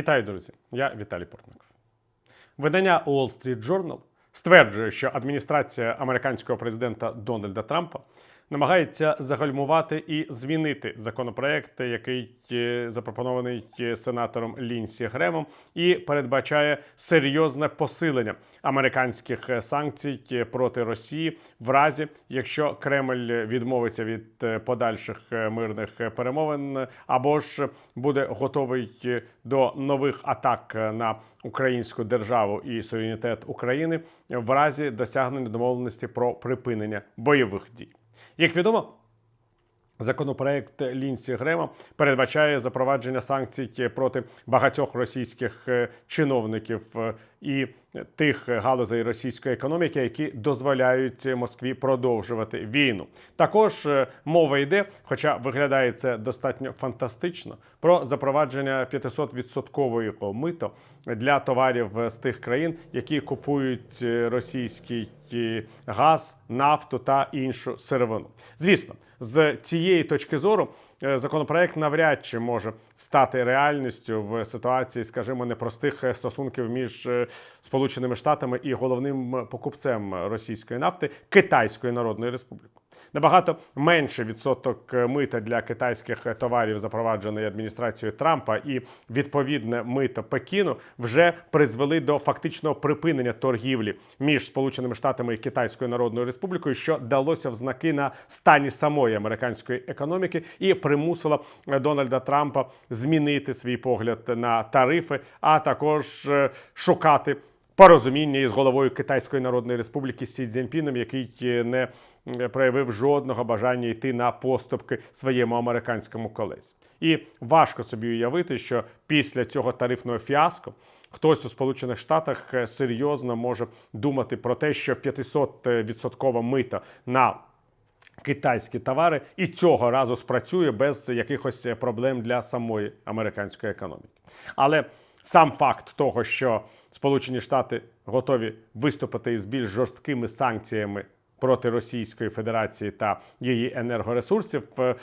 Вітаю, друзі! Я Віталій Портников. Видання Wall Street Journal стверджує, що адміністрація американського президента Дональда Трампа намагається загальмувати і змінити законопроект, який е, запропонований е, сенатором Лінсі Гремом, і передбачає серйозне посилення американських е, санкцій проти Росії в разі, якщо Кремль відмовиться від подальших мирних перемовин, або ж буде готовий до нових атак на українську державу і суверенітет України в разі досягнення домовленості про припинення бойових дій. Як відомо, Законопроект Лінсі Грема передбачає запровадження санкцій проти багатьох російських е, чиновників е, і тих галузей російської економіки, які дозволяють Москві продовжувати війну. Також е, мова йде, хоча виглядає це достатньо фантастично, про запровадження 500-відсоткового мито для товарів з тих країн, які купують російський е, газ, нафту та іншу сировину. Звісно, з цієї точки зору е, законопроект навряд чи може стати реальністю в ситуації, скажімо, непростих е, стосунків між е, Сполученими Штатами і головним покупцем російської нафти Китайською Народною Республікою. Набагато менше відсоток мита для китайських товарів запроваджений адміністрацією Трампа, і відповідне мито Пекіну вже призвели до фактичного припинення торгівлі між Сполученими Штатами і Китайською Народною Республікою, що далося в знаки на стані самої американської економіки, і примусило Дональда Трампа змінити свій погляд на тарифи, а також е, шукати порозуміння із головою Китайської Народної Республіки Сі Цзіньпіном, який е, не е, проявив жодного бажання йти на поступки своєму американському колезі. І важко собі уявити, що після цього тарифного фіаско хтось у Сполучених Штатах е, серйозно може думати про те, що 500% мита на китайські товари і цього разу спрацює без якихось проблем для самої американської економіки. Але сам факт того, що Сполучені Штати готові виступити із більш жорсткими санкціями проти Російської Федерації та її енергоресурсів, е,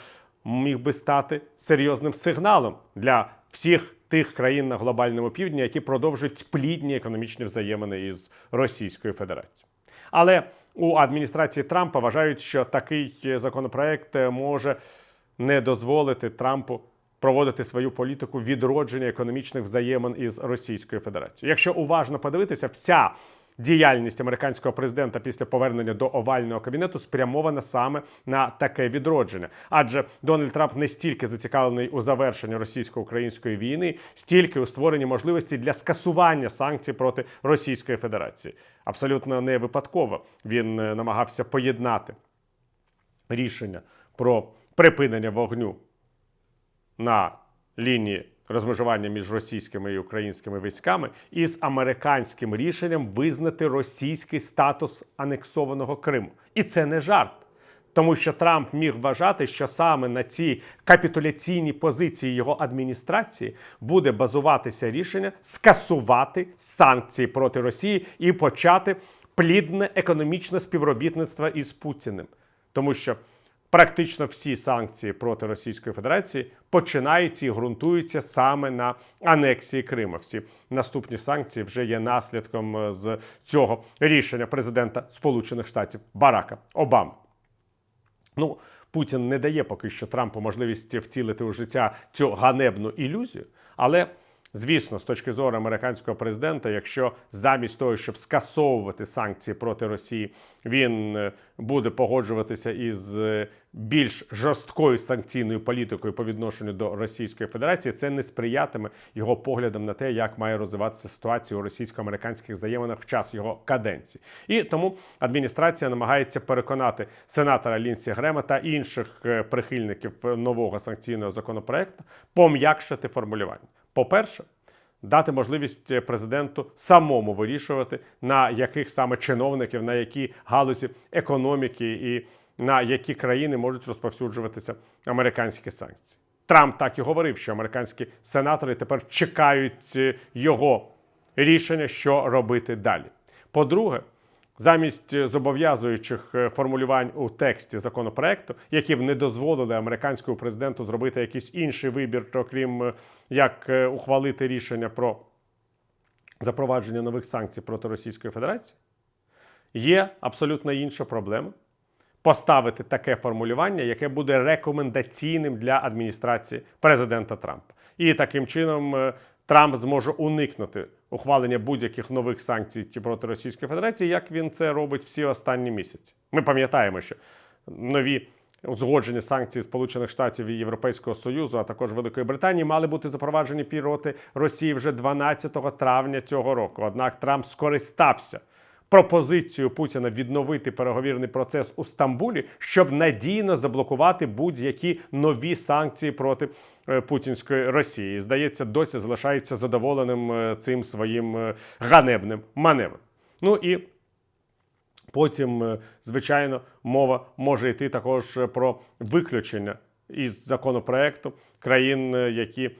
міг би стати серйозним сигналом для всіх тих країн на глобальному півдні, які продовжують плідні економічні взаємини із Російською Федерацією. Але у адміністрації Трампа вважають, що такий законопроект може не дозволити Трампу проводити свою політику відродження економічних взаємин із Російською Федерацією. Якщо уважно подивитися, вся діяльність американського президента після повернення до овального кабінету спрямована саме на таке відродження. Адже Дональд Трамп не стільки зацікавлений у завершенні російсько-української війни, стільки у створенні можливості для скасування санкцій проти Російської Федерації. Абсолютно не випадково він е, намагався поєднати рішення про припинення вогню на лінії розмежування між російськими і українськими військами із американським рішенням визнати російський статус анексованого Криму. І це не жарт. Тому що Трамп міг вважати, що саме на цій капітуляційній позиції його адміністрації буде базуватися рішення скасувати санкції проти Росії і почати плідне економічне співробітництво із Путіним. Тому що практично всі санкції проти Російської Федерації починаються і ґрунтуються саме на анексії Криму. Всі наступні санкції вже є наслідком е, з цього рішення президента Сполучених Штатів Барака Обами. Ну, Путін не дає поки що Трампу можливість втілити у життя цю ганебну ілюзію, але. Звісно, з точки зору американського президента, якщо замість того, щоб скасовувати санкції проти Росії, він е, буде погоджуватися із е, більш жорсткою санкційною політикою по відношенню до Російської Федерації, це не сприятиме його поглядам на те, як має розвиватися ситуація у російсько-американських взаєминах в час його каденції. І тому адміністрація намагається переконати сенатора Лінсі Грема та інших е, прихильників нового санкційного законопроекту пом'якшити формулювання. По-перше, дати можливість президенту самому вирішувати, на яких саме чиновників, на які галузі економіки і на які країни можуть розповсюджуватися американські санкції. Трамп так і говорив, що американські сенатори тепер чекають його рішення, що робити далі. По-друге, Замість е, зобов'язуючих е, формулювань у тексті законопроекту, які б не дозволили американському президенту зробити якийсь інший вибір, окрім е, як ухвалити рішення про запровадження нових санкцій проти Російської Федерації, є абсолютно інша проблема поставити таке формулювання, яке буде рекомендаційним для адміністрації президента Трампа. І таким чином Трамп зможе уникнути ухвалення будь-яких нових санкцій проти Російської Федерації, як він це робить всі останні місяці. Ми пам'ятаємо, що нові узгоджені санкції Сполучених Штатів і Європейського Союзу, а також Великої Британії, мали бути запроваджені проти Росії вже 12 травня цього року. Однак Трамп скористався пропозицію Путіна відновити переговірний процес у Стамбулі, щоб надійно заблокувати будь-які нові санкції проти е, путінської Росії. Здається, досі залишається задоволеним е, цим своїм е, ганебним маневром. Ну і Потім, звичайно, мова може йти також про виключення із законопроекту країн, які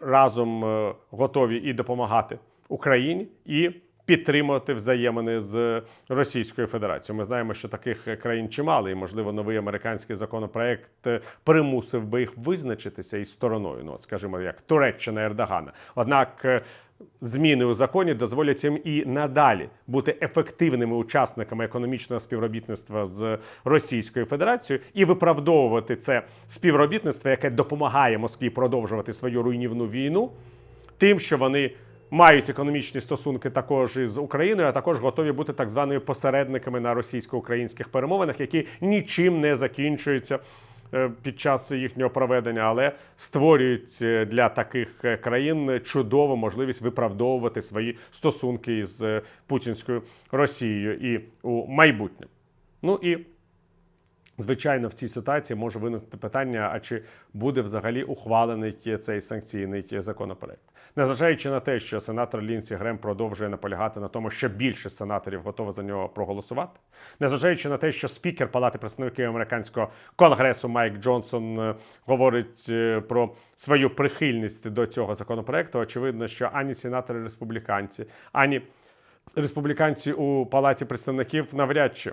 разом готові і допомагати Україні, і підтримувати взаємини з Російською Федерацією. Ми знаємо, що таких країн чимало, і можливо новий американський законопроект е, примусив би їх визначитися із стороною. Ну, от, скажімо, як Туреччина Ердогана. Однак е, зміни у законі дозволять їм і надалі бути ефективними учасниками економічного співробітництва з Російською Федерацією і виправдовувати це співробітництво, яке допомагає Москві продовжувати свою руйнівну війну, тим, що вони. Мають економічні стосунки також із Україною, а також готові бути так званими посередниками на російсько-українських перемовинах, які нічим не закінчуються е, під час їхнього проведення, але створюють е, для таких е, країн чудову можливість виправдовувати свої стосунки з путінською Росією і у майбутньому. Ну і Звичайно, в цій ситуації може виникнути питання: а чи буде взагалі ухвалений цей санкційний законопроект, незважаючи на те, що сенатор Лінсі Грем продовжує наполягати на тому, що більше сенаторів готові за нього проголосувати, незважаючи на те, що спікер Палати представників американського конгресу Майк Джонсон е, говорить е, про свою прихильність до цього законопроекту, очевидно, що ані сенатори республіканці, ані республіканці у Палаті представників навряд чи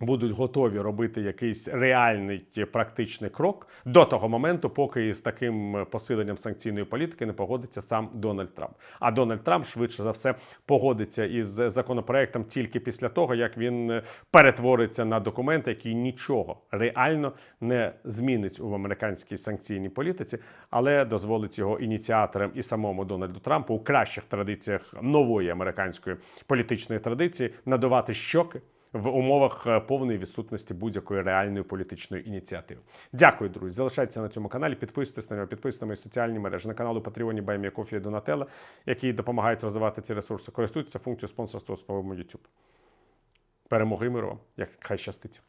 будуть готові робити якийсь реальний практичний крок до того моменту, поки з таким посиленням санкційної політики не погодиться сам Дональд Трамп. А Дональд Трамп швидше за все погодиться із законопроектом тільки після того, як він е, перетвориться на документ, який нічого реально не змінить у американській санкційній політиці, але дозволить його ініціаторам і самому Дональду Трампу у кращих традиціях нової американської політичної традиції надавати щоки в умовах е, повної відсутності будь-якої реальної політичної ініціативи. Дякую, друзі. Залишайтеся на цьому каналі, підписуйтесь на нього, підписуйтесь на мої соціальні мережі на каналу Патреоні Баймія Кофі і Донателла, які допомагають розвивати ці ресурси. Користуйтеся функцією спонсорства у своєму YouTube. Перемоги миру як хай щастить.